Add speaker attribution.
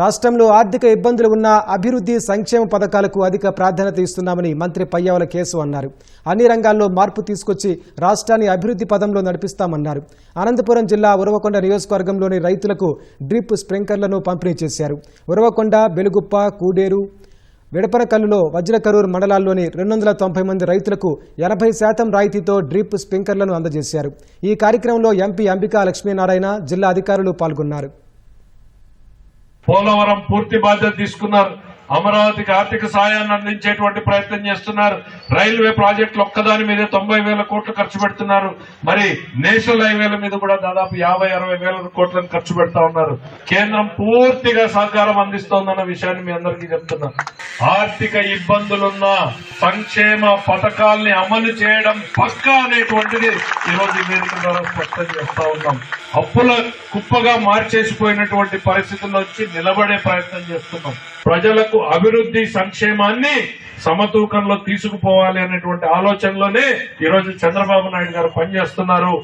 Speaker 1: రాష్ట్రంలో ఆర్థిక ఇబ్బందులు ఉన్న అభివృద్ధి సంక్షేమ పథకాలకు అధిక ప్రాధాన్యత ఇస్తున్నామని మంత్రి పయ్యావుల కేసు అన్నారు. అన్ని రంగాల్లో మార్పు తీసుకొచ్చి రాష్ట్రాన్ని అభివృద్ధి పదంలో నడిపిస్తామన్నారు. అనంతపురం జిల్లా ఉరవకొండ నియోజకవర్గంలోని రైతులకు డ్రిప్ స్ప్రింక్లర్లను పంపిణీ చేశారు. ఉరవకొండ బెలుగుప్ప కూడేరు విడపరకల్లులో వజ్రకరూర్ మండలాల్లోని రెండు వందల తొంభై మంది రైతులకు ఎనభై శాతం రాయితీతో డ్రిప్ స్ప్రింక్లర్లను అందజేశారు. ఈ కార్యక్రమంలో ఎంపీ అంబికా లక్ష్మీనారాయణ జిల్లా అధికారులు పాల్గొన్నారు.
Speaker 2: పోలవరం పూర్తి బాధ్యత తీసుకున్నారు. అమరావతికి ఆర్థిక సాయాన్ని అందించేటువంటి ప్రయత్నం చేస్తున్నారు. రైల్వే ప్రాజెక్టులు ఒక్కదాని మీద తొంభై వేల కోట్లు ఖర్చు పెడుతున్నారు. మరి నేషనల్ హైవేల మీద కూడా దాదాపు యాభై అరవై వేల కోట్లను ఖర్చు పెడతా ఉన్నారు. కేంద్రం పూర్తిగా సహకారం అందిస్తోందన్న విషయాన్ని మీ అందరికీ చెప్తున్నా. ఆర్థిక ఇబ్బందులున్నా సంక్షేమ పథకాల్ని అమలు చేయడం పక్కా అనేటువంటిది ఈరోజు ఈ వేదిక ద్వారా స్పష్టం చేస్తా ఉన్నాం. అప్పుల కుప్పగా మార్చేసిపోయినటువంటి పరిస్థితుల్లో వచ్చి నిలబడే ప్రయత్నం చేస్తున్నాం. ప్రజలకు అభివృద్ధి సంక్షేమాన్ని సమతూకంలో తీసుకుపోవాలి అనేటువంటి ఆలోచనలోనే ఈరోజు చంద్రబాబు నాయుడు గారు పనిచేస్తున్నారు.